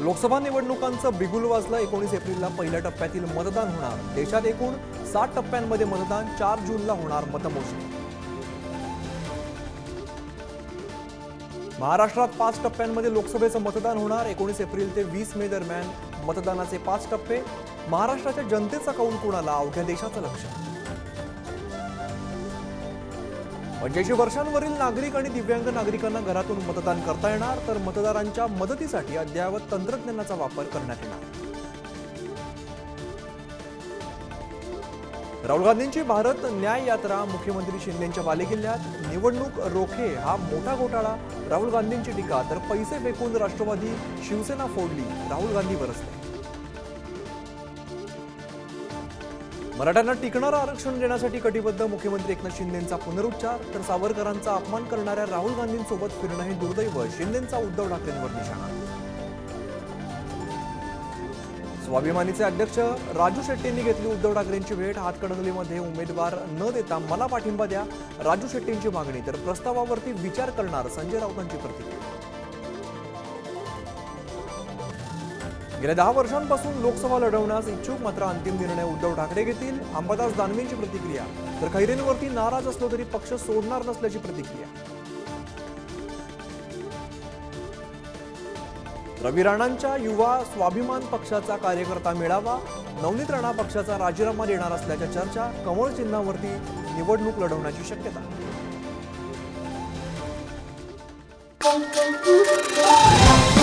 लोकसभा निवडणुकांचं बिगुल वाजलं एकोणीस एप्रिलला पहिल्या टप्प्यातील मतदान होणार. देशात एकूण सात टप्प्यांमध्ये मतदान चार जूनला होणार मतमोजणी. महाराष्ट्रात पाच टप्प्यांमध्ये लोकसभेचं मतदान होणार. एकोणीस एप्रिल ते वीस मे दरम्यान मतदानाचे पाच टप्पे. महाराष्ट्राच्या जनतेचा कौल कोणाला? अवघ्या देशाचं लक्ष? पंच्याऐंशी वर्षांवरील नागरिक आणि दिव्यांग नागरिकांना घरातून मतदान करता येणार तर मतदारांच्या मदतीसाठी अद्ययावत तंत्रज्ञानाचा वापर करण्यात येणार. राहुल गांधींची भारत न्याय यात्रा मुख्यमंत्री शिंदेच्या बालेकिल्ल्यात. निवडणूक रोखे हा मोठा घोटाळा. राहुल गांधींची टीका तर पैसे फेकून राष्ट्रवादी शिवसेना फोडली राहुल गांधी बरसले. मराठ्यांना टिकणारं आरक्षण देण्यासाठी कटिबद्ध मुख्यमंत्री एकनाथ शिंदेंचा पुनरुच्चार तर सावरकरांचा अपमान करणाऱ्या राहुल गांधींसोबत फिरणं हे दुर्दैव शिंदेचा उद्धव ठाकरेंवर निशाणा. स्वाभिमानीचे अध्यक्ष राजू शेट्टींनी घेतली उद्धव ठाकरेंची भेट. हातकणंगलीमध्ये उमेदवार न देता मला पाठिंबा द्या राजू शेट्टींची मागणी तर प्रस्तावावरती विचार करणार संजय राऊतांची प्रतिक्रिया. गेल्या दहा वर्षांपासून लोकसभा लढवण्यास इच्छुक मात्र अंतिम निर्णय उद्धव ठाकरे घेतील. अंबादास दानवेंची प्रतिक्रिया. तर खैरेंवरती नाराज असलो तरी पक्ष सोडणार नसल्याची प्रतिक्रिया. रवी राणांच्या युवा स्वाभिमान पक्षाचा कार्यकर्ता मेळावा. नवनीत राणा पक्षाचा राजीनामा देणार असल्याच्या चर्चा कमळ चिन्हावरती निवडणूक लढवण्याची शक्यता. Thank you.